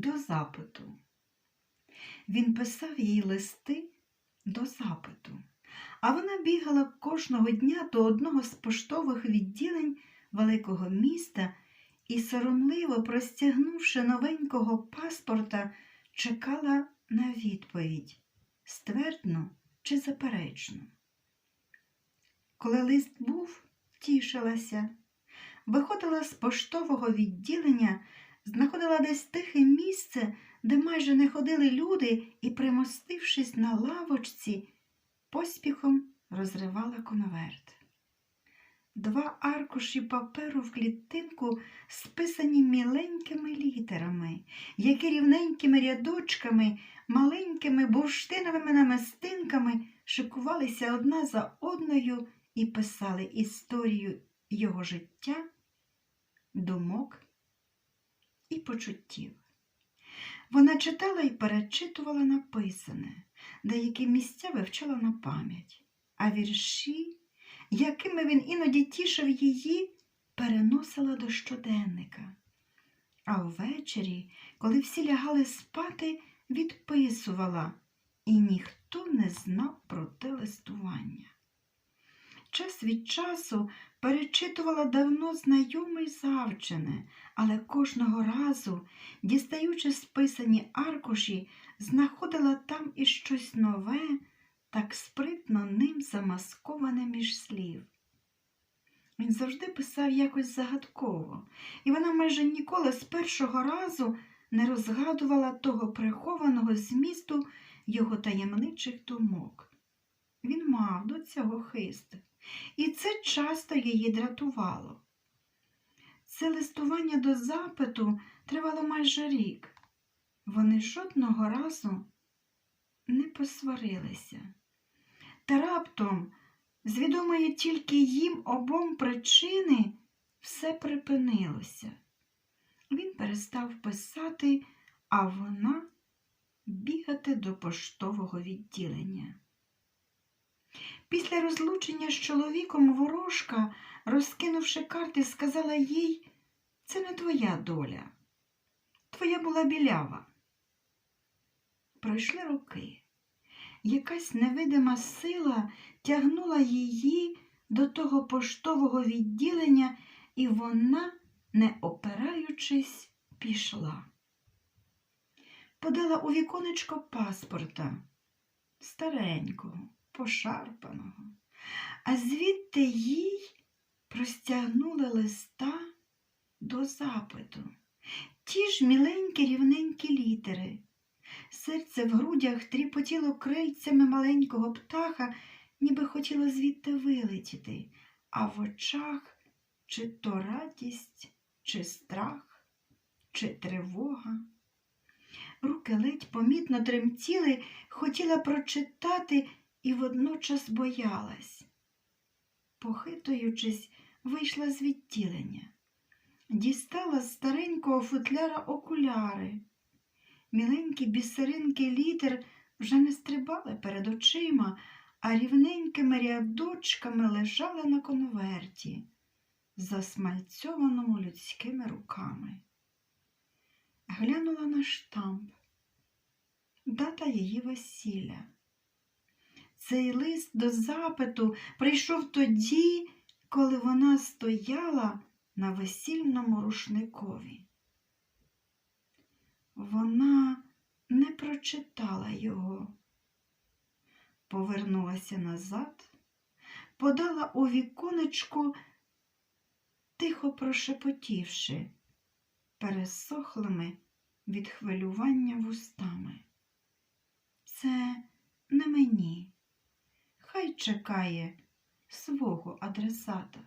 до запиту. Він писав їй листи до запиту, а вона бігала кожного дня до одного з поштових відділень великого міста і, соромливо простягнувши новенького паспорта, чекала на відповідь ствердну чи заперечну. Коли лист був, тішилася, виходила з поштового відділення, знаходила десь тихе місце, де майже не ходили люди, і, примостившись на лавочці, поспіхом розривала конверт. Два аркуші паперу в клітинку списані міленькими літерами, які рівненькими рядочками, маленькими бурштиновими намистинками шикувалися одна за одною і писали історію його життя, думок почуттів. Вона читала і перечитувала написане, деякі місця вивчала на пам'ять, а вірші, якими він іноді тішив її, переносила до щоденника. А ввечері, коли всі лягали спати, відписувала, і ніхто не знав про те листування. Час від часу перечитувала давно знайомий завчене, але кожного разу, дістаючи списані аркуші, знаходила там і щось нове, так спритно ним замасковане між слів. Він завжди писав якось загадково, і вона майже ніколи з першого разу не розгадувала того прихованого змісту його таємничих думок. Він мав до цього хист, і це часто її дратувало. Це листування до запиту тривало майже рік. Вони жодного разу не посварилися. Та раптом, з відомої тільки їм обом причини, все припинилося. Він перестав писати, а вона бігати до поштового відділення. Після розлучення з чоловіком ворожка, розкинувши карти, сказала їй, це не твоя доля, твоя була білява. Пройшли роки. Якась невидима сила тягнула її до того поштового відділення, і вона, не опираючись, пішла. Подала у віконечко паспорта старенького, пошарпаного, а звідти їй простягнули листа до запиту. Ті ж міленькі рівненькі літери. Серце в грудях тріпотіло крильцями маленького птаха, ніби хотіло звідти вилетіти, а в очах чи то радість, чи страх, чи тривога. Руки ледь помітно тремтіли, хотіла прочитати і водночас боялась. Похитуючись, вийшла з відділення, дістала з старенького футляра окуляри. Міленькі бісеринки літер вже не стрибали перед очима, а рівненькими рядочками лежали на конверті, засмальцьованому людськими руками. Глянула на штамп, дата її весілля. Цей лист до запиту прийшов тоді, коли вона стояла на весільному рушникові. Вона не прочитала його, повернулася назад, подала у віконечко, тихо прошепотівши, пересохлими від хвилювання вустами. Це не мені, чекає свого адресата.